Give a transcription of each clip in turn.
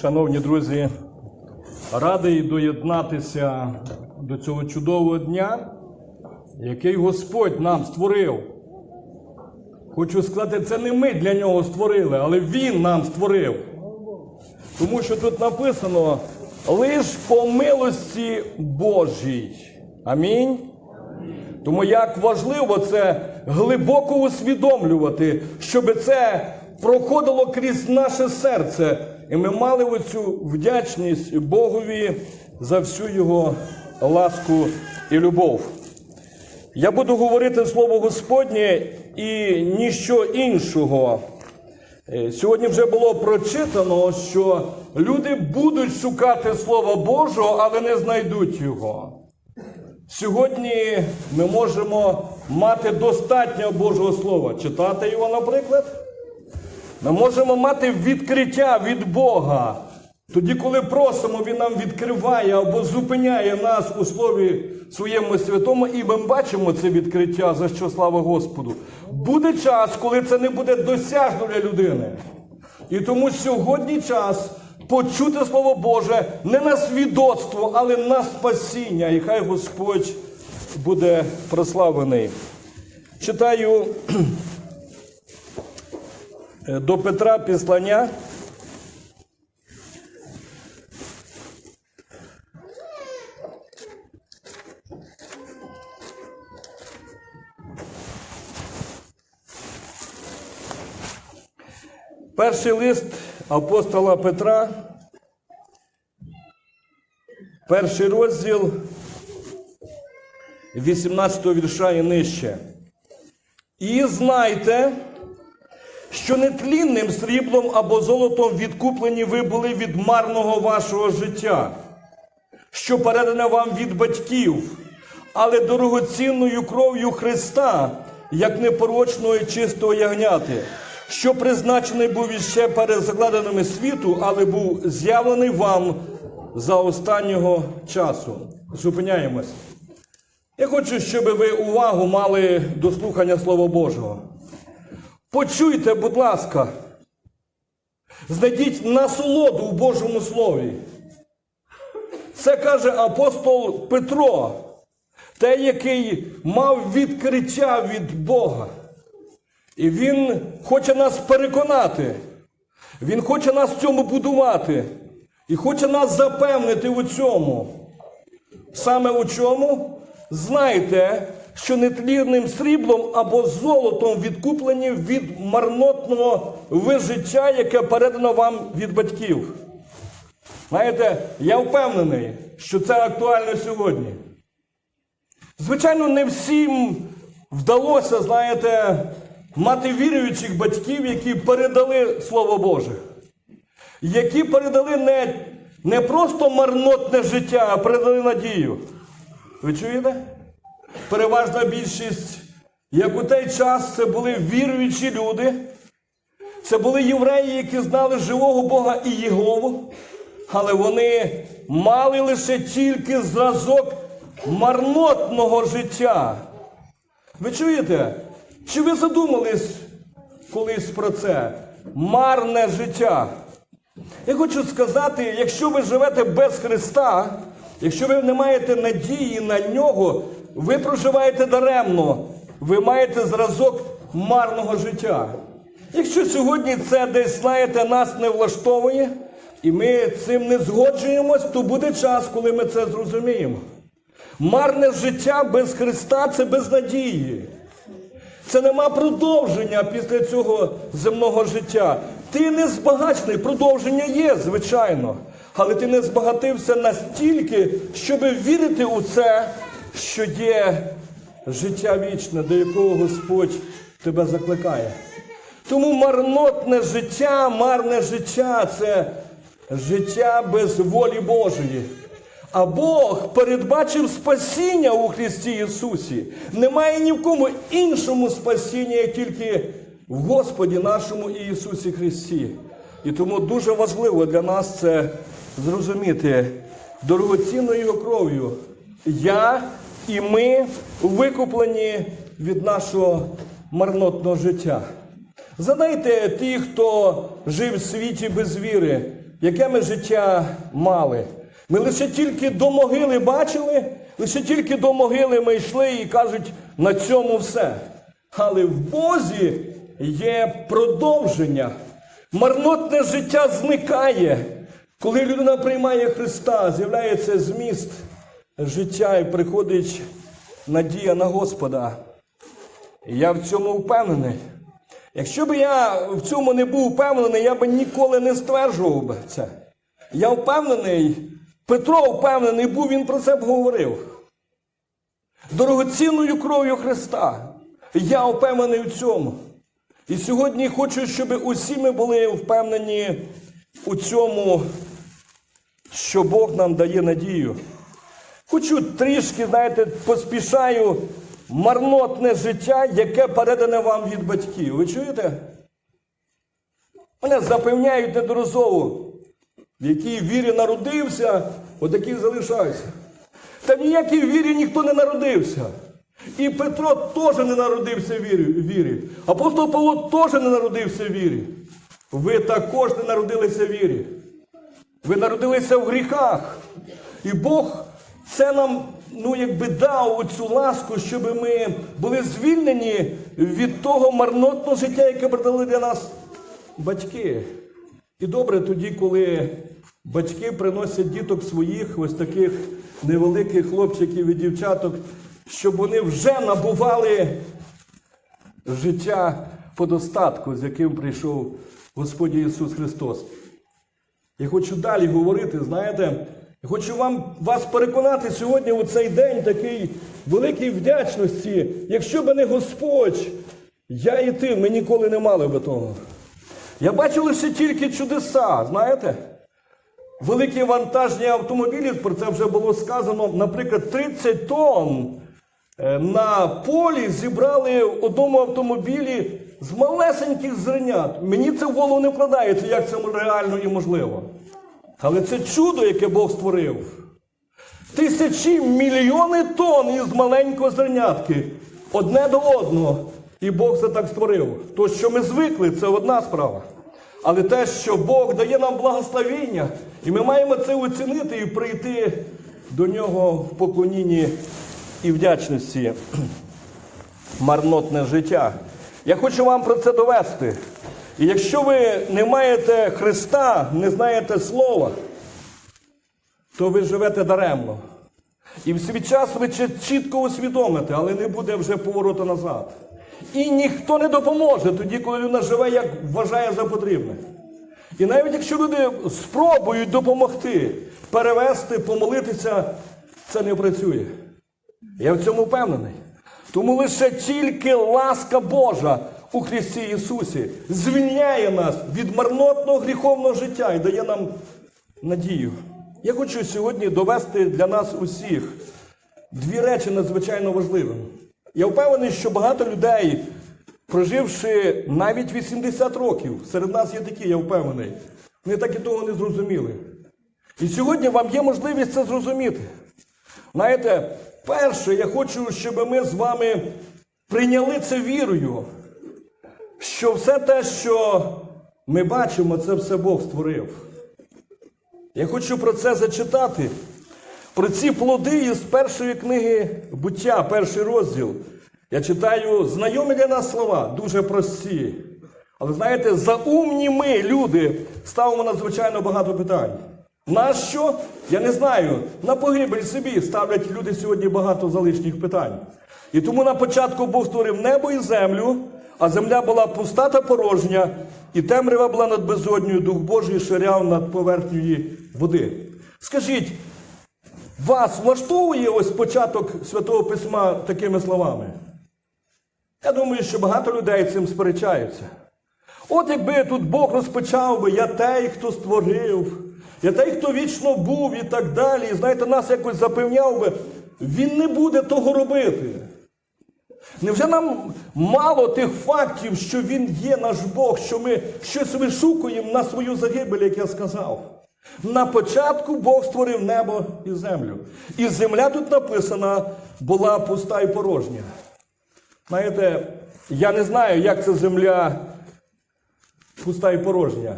Шановні друзі, радий доєднатися до цього чудового дня, який Господь нам створив. Хочу сказати, це не ми для нього створили, але Він нам створив. Тому що тут написано лиш по милості Божій. Амінь. Тому як важливо це глибоко усвідомлювати, щоб це проходило крізь наше серце, і ми мали оцю вдячність Богові за всю його ласку і любов. Я буду говорити слово Господнє і ніщо іншого. Е, Сьогодні вже було прочитано, що люди будуть шукати Слова Божого, але не знайдуть його. Сьогодні ми можемо мати достатньо Божого Слова, читати його, наприклад. Ми можемо мати відкриття від Бога. Тоді, коли просимо, Він нам відкриває або зупиняє нас у Слові своєму святому, і ми бачимо це відкриття, за що слава Господу. Буде час, коли це не буде досяжно для людини. І тому сьогодні час почути Слово Боже не на свідоцтво, але на спасіння. І хай Господь буде прославлений. Читаю до Петра післання. Перший лист апостола Петра, перший розділ 18 вірша і нижче. І знайте, що нетлінним сріблом або золотом відкуплені ви були від марного вашого життя, що передане вам від батьків, але дорогоцінною кров'ю Христа, як непорочного і чистого ягняти, що призначений був іще перед закладеними світу, але був з'явлений вам за останнього часу. Зупиняємось. Я хочу, щоб ви увагу мали до слухання Слова Божого. Почуйте, будь ласка, знайдіть насолоду в Божому Слові. Це каже апостол Петро, той, який мав відкриття від Бога. І він хоче нас переконати, він хоче нас в цьому будувати і хоче нас запевнити у цьому. Саме у чому? Знайте, що нетлінним сріблом або золотом відкуплені від марнотного ви життя, яке передано вам від батьків. Знаєте, я впевнений, що це актуально сьогодні. Звичайно, не всім вдалося, знаєте, мати віруючих батьків, які передали Слово Боже, які передали не, не просто марнотне життя, а передали надію. Ви чуєте? Переважна більшість, як у той час, це були віруючі люди, це були євреї, які знали живого Бога і Єгову, але вони мали лише тільки зразок марнотного життя. Ви чуєте? Чи ви задумались колись про це? Марне життя. Я хочу сказати, якщо ви живете без Христа, якщо ви не маєте надії на нього, ви проживаєте даремно, ви маєте зразок марного життя. Якщо сьогодні це десь, знаєте, нас не влаштовує, і ми цим не згоджуємось, то буде час, коли ми це зрозуміємо. Марне життя без Христа це без надії. Це нема продовження після цього земного життя. Ти не збагачений, продовження є, звичайно. Але ти не збагатився настільки, щоб вірити у це, що є життя вічне, до якого Господь тебе закликає. Тому марнотне життя, марне життя це життя без волі Божої. А Бог передбачив спасіння у Христі Ісусі. Немає ні в кому іншому спасіння, як тільки в Господі нашому Ісусі Христі. І тому дуже важливо для нас це зрозуміти дорогоцінною кров'ю. Я і ми викуплені від нашого марнотного життя. Задайте ті, хто жив в світі без віри, яке ми життя мали. Ми лише тільки до могили бачили, лише тільки до могили ми йшли і кажуть, на цьому все. Але в Бозі є продовження. Марнотне життя зникає. Коли людина приймає Христа, з'являється зміст життя і приходить надія на Господа. Я в цьому впевнений. Якщо б я в цьому не був впевнений, я б ніколи не стверджував би це. Я впевнений, Петро впевнений був, він про це б говорив. Дорогоцінною кров'ю Христа. Я впевнений в цьому. І сьогодні хочу, щоб усі ми були впевнені у цьому, що Бог нам дає надію. Хочу трішки, знаєте, поспішаю марнотне життя, яке передане вам від батьків. Ви чуєте? Мене запевняють недоразово, в якій вірі народився, отакий залишаюся. Та в ніякій вірі ніхто не народився. І Петро теж не народився в вірі. Апостол Павло теж не народився в вірі. Ви також не народилися в вірі. Ви народилися в гріхах. І Бог це нам ну, якби дав оцю ласку, щоб ми були звільнені від того марнотного життя, яке продали для нас батьки. І добре тоді, коли батьки приносять діток своїх, ось таких невеликих хлопчиків і дівчаток, щоб вони вже набували життя по достатку, з яким прийшов Господь Ісус Христос. Я хочу далі говорити, знаєте, хочу вам, вас переконати сьогодні у цей день такий великій вдячності. Якщо б не Господь, я і ти, ми ніколи не мали би того. Я бачив лише тільки чудеса, знаєте? Великі вантажні автомобілі, про це вже було сказано, наприклад, 30 тонн е, на полі зібрали в одному автомобілі з малесеньких зернят. Мені це в голову не вкладається, як це реально і можливо. Але це чудо, яке Бог створив. Тисячі мільйони тонн із маленького зернятки одне до одного. І Бог це так створив. То, що ми звикли, це одна справа. Але те, що Бог дає нам благословіння, і ми маємо це оцінити і прийти до нього в поклонінні і вдячності. Марнотне життя. Я хочу вам про це довести. І якщо ви не маєте Христа, не знаєте Слова, то ви живете даремно. І в свій час ви чітко усвідомите, але не буде вже повороту назад. І ніхто не допоможе тоді, коли людина живе, як вважає за потрібне. І навіть якщо люди спробують допомогти, перевести, помолитися, це не працює. Я в цьому впевнений. Тому лише тільки ласка Божа у Христі Ісусі звільняє нас від марнотного гріховного життя і дає нам надію. Я хочу сьогодні довести для нас усіх дві речі надзвичайно важливі. Я впевнений, що багато людей, проживши навіть 80 років, серед нас є такі, я впевнений, вони так і того не зрозуміли. І сьогодні вам є можливість це зрозуміти. Знаєте, перше, я хочу, щоб ми з вами прийняли це вірою, що все те, що ми бачимо, це все Бог створив. Я хочу про це зачитати. Про ці плоди із першої книги буття, перший розділ. Я читаю знайомі для нас слова, дуже прості. Але знаєте, за умні ми, люди, ставимо надзвичайно багато питань. Нащо? Я не знаю. На погибель собі ставлять люди сьогодні багато залишніх питань. І тому на початку Бог створив небо і землю, а земля була пуста та порожня, і темрява була над безодньою, Дух Божий ширяв над поверхнею води. Скажіть, вас влаштовує ось початок Святого Письма такими словами? Я думаю, що багато людей цим сперечаються. От якби тут Бог розпочав би, я той, хто створив, я той, хто вічно був і так далі, знаєте, нас якось запевняв би, він не буде того робити. Невже нам мало тих фактів, що він є наш Бог, що ми щось вишукуємо на свою загибель, як я сказав? На початку Бог створив небо і землю. І земля тут написана була пуста і порожня. Знаєте, я не знаю, як ця земля пуста і порожня.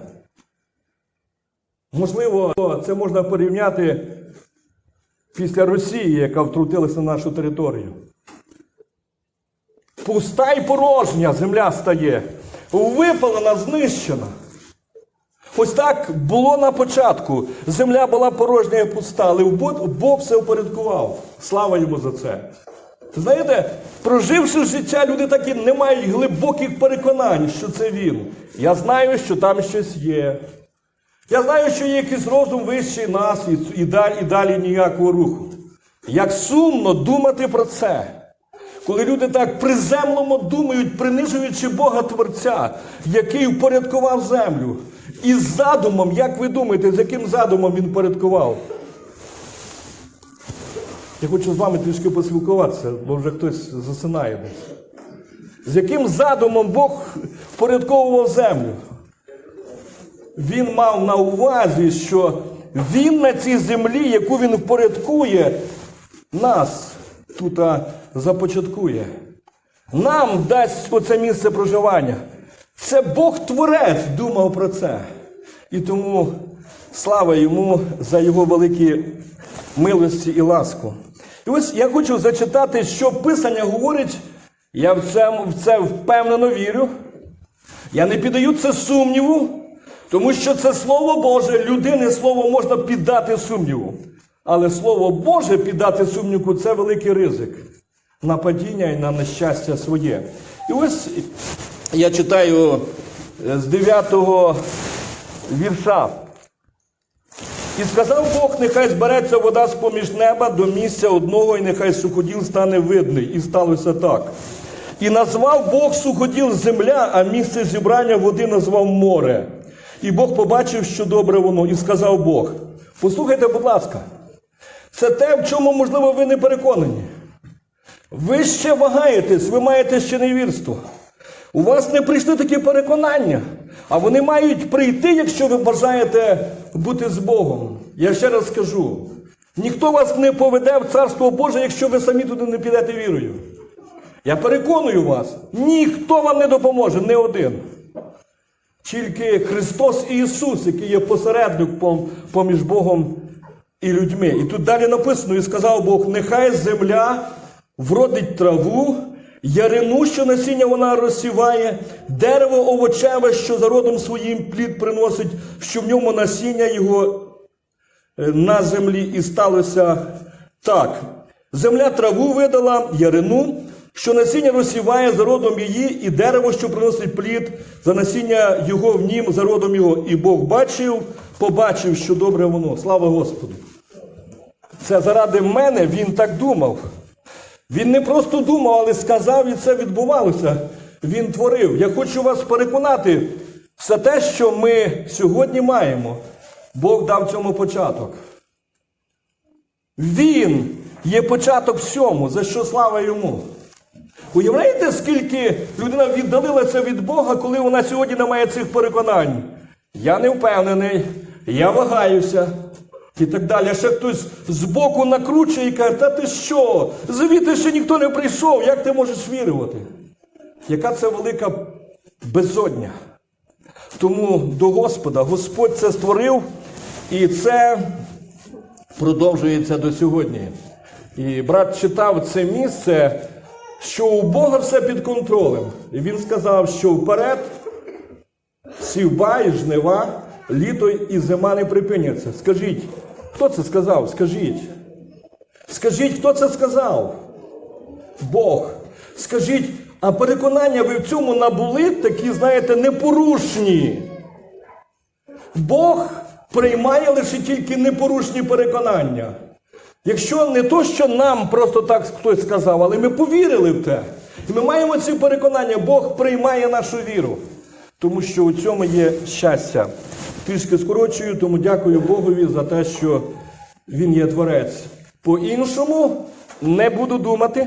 Можливо, це можна порівняти після Росії, яка втрутилася на нашу територію. Пуста й порожня земля стає, випалена, знищена. Ось так було на початку. Земля була порожня і пуста, але Бог все упорядкував. Слава йому за це. Знаєте, проживши життя, люди так і не мають глибоких переконань, що це він. Я знаю, що там щось є. Я знаю, що є якийсь розум вищий нас і, і, далі, і далі ніякого руху. Як сумно думати про це. Коли люди так приземлено думають, принижуючи Бога Творця, який впорядкував землю. І з задумом, як ви думаєте, з яким задумом він порядкував? Я хочу з вами трішки поспілкуватися, бо вже хтось засинає десь. З яким задумом Бог впорядковував землю? Він мав на увазі, що він на цій землі, яку він впорядкує, нас тут започаткує. Нам дасть оце місце проживання. Це Бог Творець думав про це. І тому слава йому за його великі милості і ласку. І ось я хочу зачитати, що Писання говорить. Я в це, в це впевнено вірю. Я не піддаю це сумніву, тому що це Слово Боже, людини Слово можна піддати сумніву. Але Слово Боже піддати сумніву це великий ризик на падіння і на нещастя своє. І ось я читаю е, з 9 вірша. І сказав Бог, нехай збереться вода з поміж неба до місця одного, і нехай суходіл стане видний. І сталося так. І назвав Бог суходіл земля, а місце зібрання води назвав море. І Бог побачив, що добре воно, і сказав Бог. Послухайте, будь ласка, це те, в чому, можливо, ви не переконані. Ви ще вагаєтесь, ви маєте ще невірство. У вас не прийшли такі переконання, а вони мають прийти, якщо ви бажаєте бути з Богом. Я ще раз скажу: ніхто вас не поведе в Царство Боже, якщо ви самі туди не підете вірою. Я переконую вас, ніхто вам не допоможе, не один. Тільки Христос і Ісус, який є посередником поміж Богом і людьми. І тут далі написано: і сказав Бог: нехай земля вродить траву, ярину, що насіння вона розсіває, дерево овочеве, що за родом своїм плід приносить, що в ньому насіння його е, на землі, і сталося так. Земля траву видала, ярину, що насіння розсіває за родом її, і дерево, що приносить плід, за насіння його в нім, за його. І Бог бачив, побачив, що добре воно. Слава Господу! Це заради мене він так думав. Він не просто думав, але сказав, і це відбувалося. Він творив. Я хочу вас переконати, все те, що ми сьогодні маємо, Бог дав цьому початок. Він є початок всьому, за що слава йому. Уявляєте, скільки людина віддалилася від Бога, коли вона сьогодні не має цих переконань? Я не впевнений, я вагаюся. І так далі. А ще хтось збоку накручує і каже, та ти що? Звідти ще ніхто не прийшов, як ти можеш вірувати? Яка це велика безодня? Тому до Господа Господь це створив, і це продовжується до сьогодні. І брат читав це місце, що у Бога все під контролем. І він сказав, що вперед сівба і жнива, літо і зима не припиняться. Скажіть, хто це сказав? Скажіть. Скажіть, хто це сказав? Бог. Скажіть, а переконання ви в цьому набули такі, знаєте, непорушні. Бог приймає лише тільки непорушні переконання. Якщо не то, що нам просто так хтось сказав, але ми повірили в те. І ми маємо ці переконання, Бог приймає нашу віру. Тому що у цьому є щастя. Трішки скорочую, тому дякую Богові за те, що Він є творець. По-іншому не буду думати,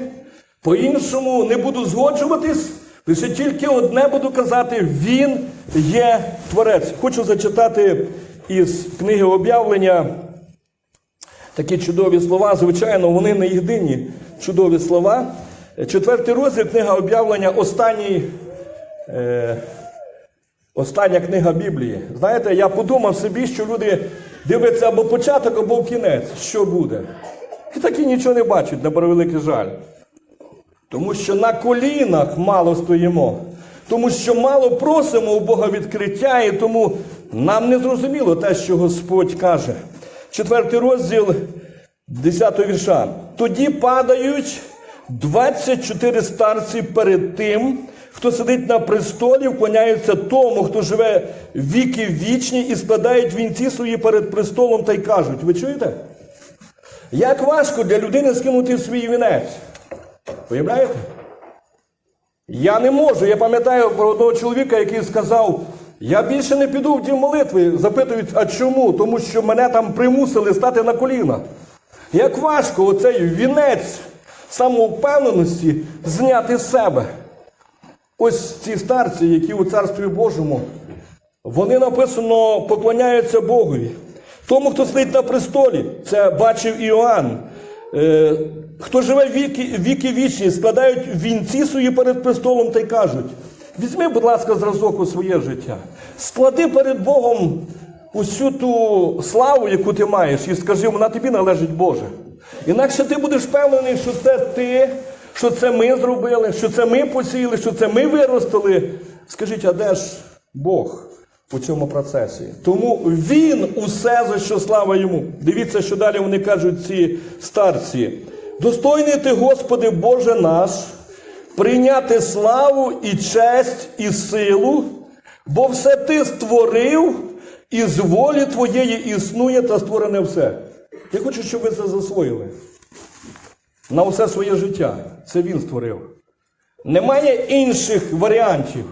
по-іншому не буду згоджуватись. Лише тільки одне буду казати: Він є творець. Хочу зачитати із книги об'явлення такі чудові слова. Звичайно, вони не єдині чудові слова. Четвертий розділ книга об'явлення, останній. Е, Остання книга Біблії. Знаєте, я подумав собі, що люди дивляться або початок, або кінець, що буде. І так і нічого не бачать, на превеликий жаль. Тому що на колінах мало стоїмо, тому що мало просимо у Бога відкриття, і тому нам не зрозуміло те, що Господь каже. Четвертий розділ 10 вірша. Тоді падають 24 старці перед тим, хто сидить на престолі, вклоняються тому, хто живе віки вічні, і складають вінці свої перед престолом та й кажуть: ви чуєте? Як важко для людини скинути свій вінець? Уявляєте? Я не можу. Я пам'ятаю про одного чоловіка, який сказав: я більше не піду в дім молитви. Запитують, а чому? Тому що мене там примусили стати на коліна. Як важко оцей вінець самовпевненості зняти з себе. Ось ці старці, які у Царстві Божому, вони написано поклоняються Богові. Тому, хто сидить на престолі, це бачив Іоанн. Е, хто живе віки, віки вічні, складають вінці свої перед престолом та й кажуть: візьми, будь ласка, зразок у своє життя, склади перед Богом усю ту славу, яку ти маєш, і скажи, вона тобі належить Боже. Інакше ти будеш впевнений, що це ти, що це ми зробили, що це ми посіяли, що це ми виростили. Скажіть, а де ж Бог у цьому процесі? Тому Він усе за що слава йому. Дивіться, що далі вони кажуть, ці старці. Достойний ти, Господи, Боже наш, прийняти славу і честь, і силу, бо все ти створив, і з волі твоєї існує та створене все. Я хочу, щоб ви це засвоїли. На все своє життя. Це він створив. Немає інших варіантів.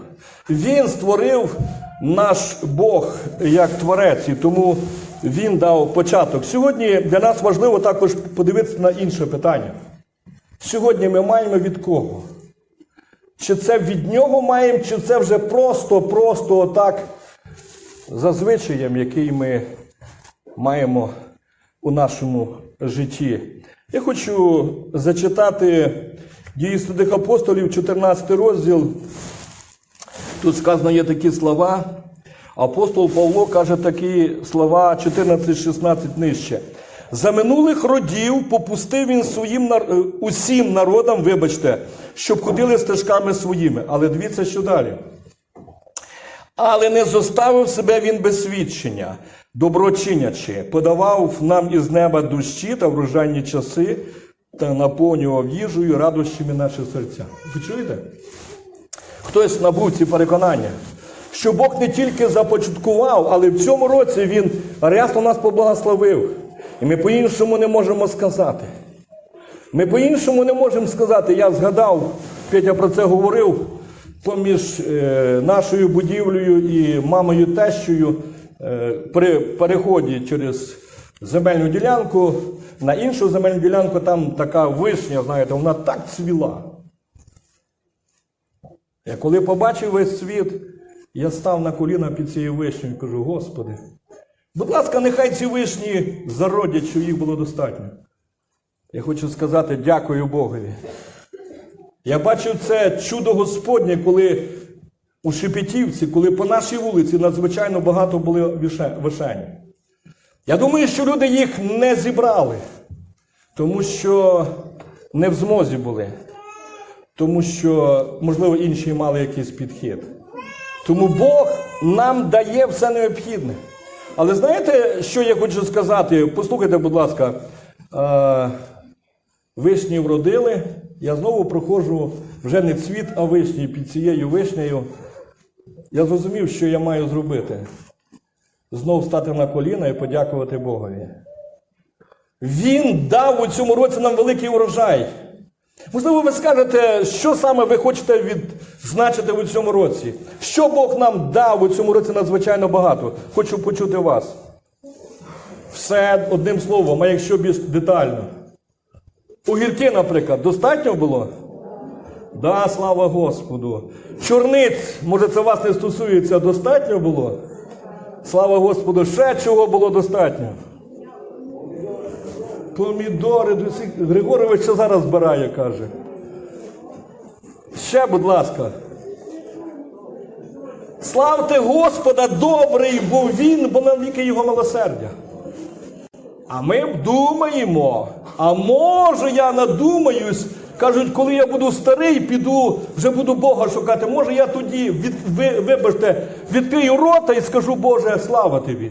Він створив наш Бог як творець, і тому він дав початок. Сьогодні для нас важливо також подивитися на інше питання. Сьогодні ми маємо від кого? Чи це від нього маємо, чи це вже просто-просто отак за звичаєм, який ми маємо у нашому житті. Я хочу зачитати дії святих апостолів, 14 розділ. Тут сказано є такі слова. Апостол Павло каже такі слова 14-16 нижче. За минулих родів попустив він своїм е, усім народам, вибачте, щоб ходили стежками своїми. Але дивіться, що далі. Але не зоставив себе він без свідчення, доброчинячи, подавав нам із неба дощі та врожайні часи та наповнював їжею радощами наші серця. Ви чуєте? Хтось набув ці переконання, що Бог не тільки започаткував, але в цьому році Він рясно нас поблагословив. І ми по-іншому не можемо сказати. Ми по-іншому не можемо сказати. Я згадав, Петя про це говорив, поміж е, нашою будівлею і мамою тещою при переході через земельну ділянку на іншу земельну ділянку, там така вишня, знаєте, вона так цвіла. Я коли побачив весь світ, я став на коліна під цією вишнею і кажу, Господи, будь ласка, нехай ці вишні зародять, що їх було достатньо. Я хочу сказати дякую Богові. Я бачив це чудо Господнє, коли у Шепетівці, коли по нашій вулиці надзвичайно багато було више- вишень. Я думаю, що люди їх не зібрали, тому що не в змозі були, тому що, можливо, інші мали якийсь підхід. Тому Бог нам дає все необхідне. Але знаєте, що я хочу сказати? Послухайте, будь ласка, е, вишні вродили. Я знову проходжу вже не цвіт, а вишні під цією вишнею. Я зрозумів, що я маю зробити. Знов стати на коліна і подякувати Богові. Він дав у цьому році нам великий урожай. Можливо, ви скажете, що саме ви хочете відзначити у цьому році? Що Бог нам дав у цьому році надзвичайно багато? Хочу почути вас. Все одним словом, а якщо більш детально. Огірки, наприклад, достатньо було? Да, слава Господу. Чорниць, може, це вас не стосується, достатньо було? Слава Господу, ще чого було достатньо? Помідори, до Григорович ще зараз збирає, каже. Ще, будь ласка. Славте Господа, добрий, бо Він, бо навіки Його милосердя. А ми думаємо, а може я надумаюсь, кажуть, коли я буду старий, піду, вже буду Бога шукати. Може я тоді, від, ви, вибачте, відкрию рота і скажу, Боже, слава тобі.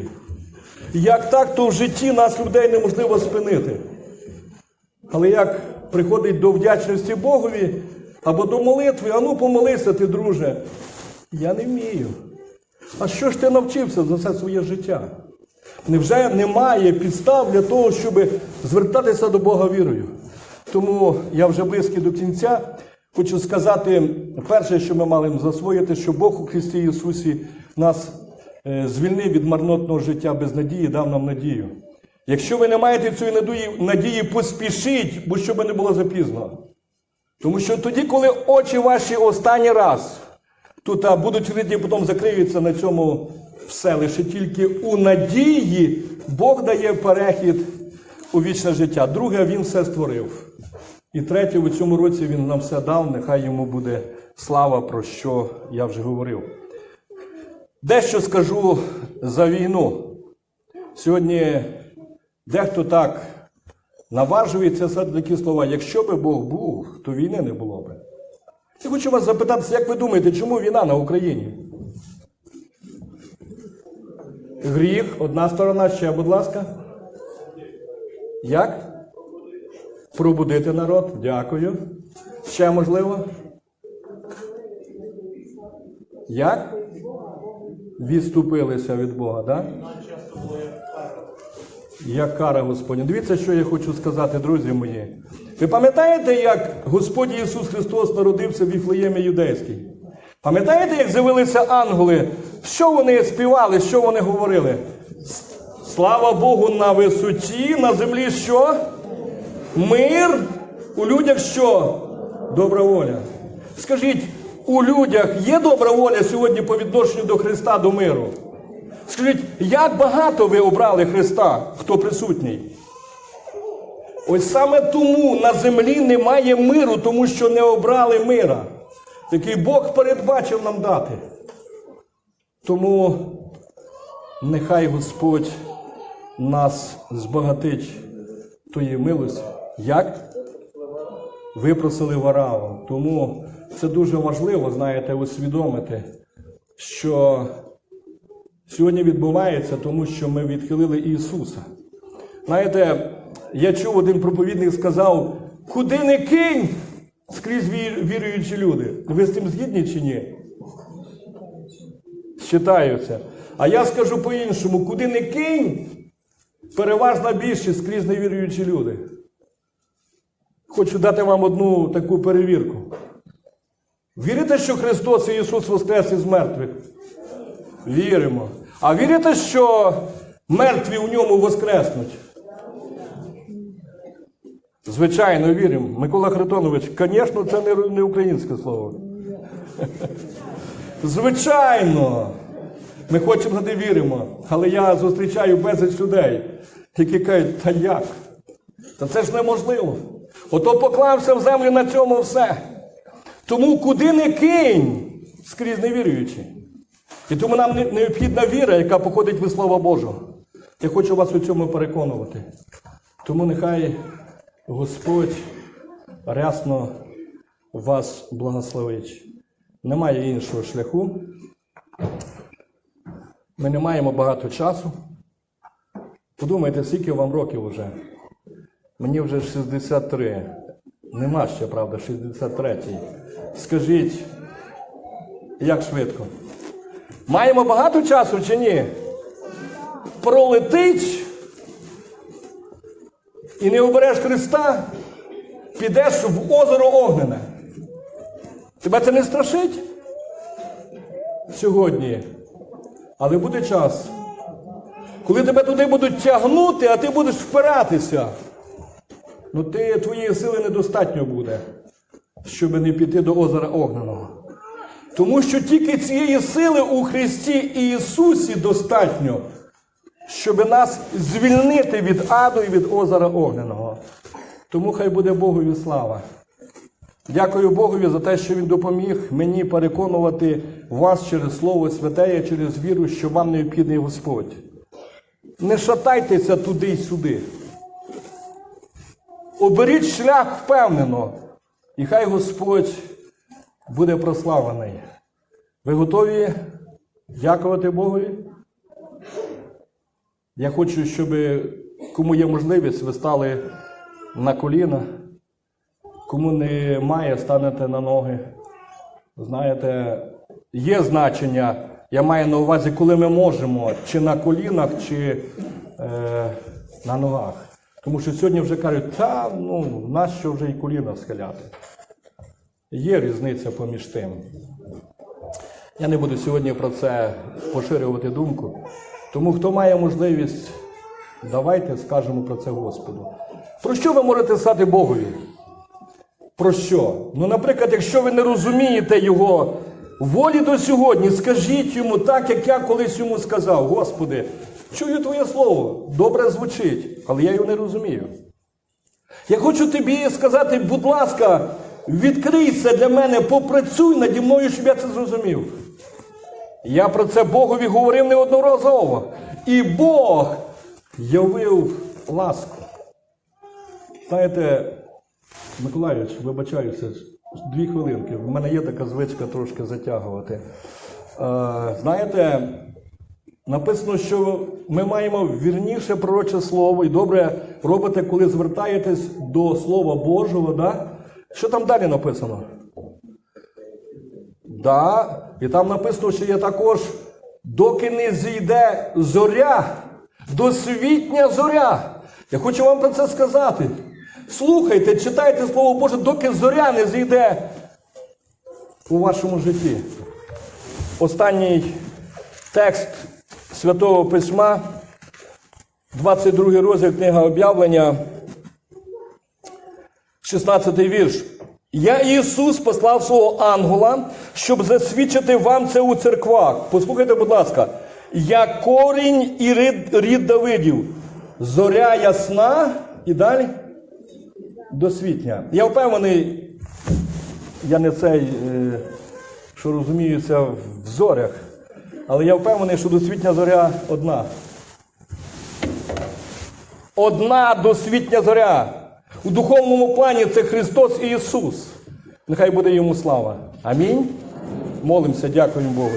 Як так, то в житті нас людей неможливо спинити. Але як приходить до вдячності Богові або до молитви, а ну помолися ти, друже. Я не вмію. А що ж ти навчився за все своє життя? Невже немає підстав для того, щоб звертатися до Бога вірою? Тому я вже близький до кінця. Хочу сказати, перше, що ми мали засвоїти, що Бог у Христі Ісусі нас е, звільнив від марнотного життя без надії, дав нам надію. Якщо ви не маєте цієї надії, поспішіть, бо щоб не було запізно. Тому що тоді, коли очі ваші останній раз тут будуть відкриті, потім закриються на цьому все. Лише тільки у надії Бог дає перехід у вічне життя. Друге, Він все створив. І третє, у цьому році Він нам все дав, нехай йому буде слава, про що я вже говорив. Дещо скажу за війну. Сьогодні дехто так наважується за такі слова. Якщо би Бог був, то війни не було би. Я хочу вас запитатися, як ви думаєте, чому війна на Україні? Гріх, одна сторона ще, будь ласка. Як? Пробудити народ. Дякую. Ще можливо? Як? Відступилися від Бога, так? Як кара Господня. Дивіться, що я хочу сказати, друзі мої. Ви пам'ятаєте, як Господь Ісус Христос народився в Віфлеємі Юдейській? Пам'ятаєте, як з'явилися ангели? Що вони співали, що вони говорили? Слава Богу на висоті, на землі що? Мир, у людях що? Добра воля. Скажіть, у людях є добра воля сьогодні по відношенню до Христа, до миру? Скажіть, як багато ви обрали Христа, хто присутній? Ось саме тому на землі немає миру, тому що не обрали мира, який Бог передбачив нам дати. Тому нехай Господь нас збагатить тої милості. Як? Випросили вараву. Тому це дуже важливо, знаєте, усвідомити, що сьогодні відбувається, тому що ми відхилили Ісуса. Знаєте, я чув, один проповідник сказав, куди не кинь скрізь віруючі люди. Ви з цим згідні чи ні? Считаються. А я скажу по-іншому, куди не кинь, переважна більшість скрізь невіруючі люди. Хочу дати вам одну таку перевірку. Вірите, що Христос і Ісус воскрес із мертвих? Віримо. А вірите, що мертві у ньому воскреснуть? Звичайно, віримо. Микола Хритонович, звісно, це не, не українське слово. Звичайно, ми хочемо туди віримо. Але я зустрічаю безліч людей, які кажуть, та як? Та це ж неможливо. Ото поклався в землю на цьому все. Тому куди не кинь, скрізь невіруючи. І тому нам необхідна віра, яка походить від Слова Божого. Я хочу вас у цьому переконувати. Тому нехай Господь рясно вас благословить. Немає іншого шляху. Ми не маємо багато часу. Подумайте, скільки вам років вже? Мені вже 63. Нема ще, правда, 63-й. Скажіть, як швидко? Маємо багато часу чи ні? Пролетить і не обереш Христа, підеш в озеро Огнене. Тебе це не страшить сьогодні. Але буде час, коли тебе туди будуть тягнути, а ти будеш впиратися. Ну ти, твоєї сили недостатньо буде, щоб не піти до озера Огненого. Тому що тільки цієї сили у Христі і Ісусі достатньо, щоб нас звільнити від аду і від озера Огненого. Тому хай буде Богові слава. Дякую Богові за те, що Він допоміг мені переконувати вас через Слово Святе, і через віру, що вам необхідний Господь. Не шатайтеся туди й сюди. Оберіть шлях впевнено, і хай Господь буде прославлений. Ви готові дякувати Богові? Я хочу, щоб кому є можливість, ви стали на коліна. Кому немає, станете на ноги. Знаєте, є значення, я маю на увазі, коли ми можемо, чи на колінах, чи е, на ногах. Тому що сьогодні вже кажуть, та ну, нащо вже і коліна схиляти. Є різниця поміж тим. Я не буду сьогодні про це поширювати думку. Тому хто має можливість, давайте скажемо про це Господу. Про що ви можете стати Богові? Про що? Ну, наприклад, якщо ви не розумієте Його волі до сьогодні, скажіть йому так, як я колись йому сказав: Господи, чую Твоє слово, добре звучить, але я його не розумію. Я хочу тобі сказати, будь ласка, відкрийся для мене, попрацюй наді мною, щоб я це зрозумів. Я про це Богові говорив неодноразово. І Бог явив ласку. Знаєте, Миколайович, вибачаюся, дві хвилинки. В мене є така звичка трошки затягувати. Е, знаєте, написано, що ми маємо вірніше пророче слово, і добре робите, коли звертаєтесь до Слова Божого. Да? Що там далі написано? Да, і там написано, що є також, доки не зійде зоря, досвітня зоря. Я хочу вам про це сказати. Слухайте, читайте Слово Боже, доки зоря не зійде у вашому житті. Останній текст Святого Письма, 22 розділ книга об'явлення, 16 вірш. Я Ісус послав свого ангела, щоб засвідчити вам це у церквах. Послухайте, будь ласка, я корінь і рід, рід Давидів, зоря ясна і далі досвітня. Я впевнений, я не цей, е, що розуміюся в зорях, але я впевнений, що досвітня зоря одна. Одна досвітня зоря. У духовному плані це Христос і Ісус. Нехай буде йому слава. Амінь. Молимося, дякуємо Богу.